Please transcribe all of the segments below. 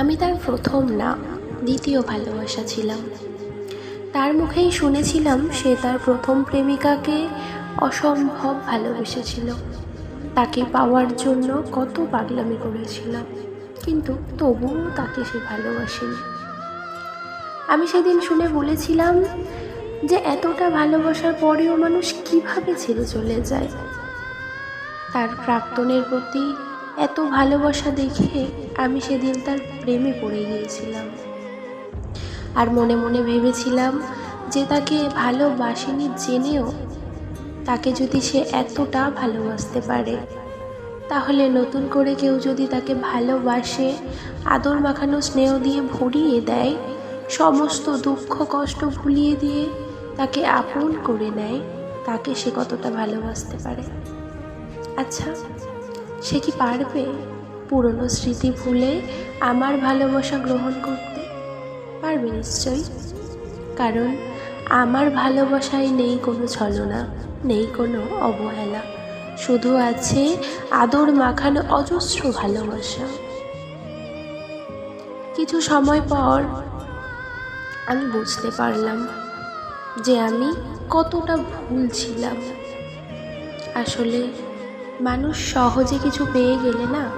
আমি তার প্রথম না, দ্বিতীয় ভালোবাসা ছিলাম। তার মুখেই শুনেছিলাম সে তার প্রথম প্রেমিকাকে অসম্ভব ভালোবেসেছিল। তাকে পাওয়ার জন্য কত পাগলামি করেছিলাম, কিন্তু তবুও তাকে সে ভালোবাসেনি। আমি সেদিন শুনে বলেছিলাম যে এতটা ভালোবাসার পরেও মানুষ কীভাবে ছেড়ে চলে যায়। তার প্রাক্তনের প্রতি এত ভালোবাসা দেখে আমি সেদিন তার প্রেমে পড়ে গিয়েছিলাম। আর মনে মনে ভেবেছিলাম যে তাকে ভালোবাসেনি জেনেও তাকে যদি সে এতটা ভালোবাসতে পারে, তাহলে নতুন করে কেউ যদি তাকে ভালোবাসে, আদর মাখানো স্নেহ দিয়ে ভরিয়ে দেয়, সমস্ত দুঃখ কষ্ট ভুলিয়ে দিয়ে তাকে আপন করে নেয়, তাকে সে কতটা ভালোবাসতে পারে। আচ্ছা সে কি পারবে পুরনো স্মৃতি ভুলে আমার ভালোবাসা গ্রহণ করতে? পারবে নিশ্চয়ই। কারণ আমার ভালোবাসায় নেই কোনো ছলনা, নেই কোনো অবহেলা। শুধু আছে আদর মাখানো অজস্র ভালোবাসা। কিছু সময় পর আমি বুঝতে পারলাম যে আমি কতটা ভুল ছিলাম। আসলে মানুষ সহজে কিছু পেয়ে গেলে না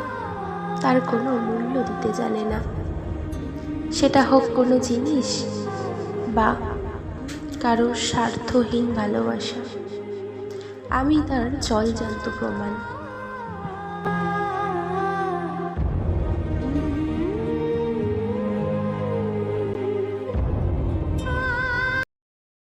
তার কোনো মূল্য দিতে জানে না। সেটা হোক কোনো জিনিস বা কারও স্বার্থহীন ভালোবাসা। আমি তার জলজান্ত প্রমাণ।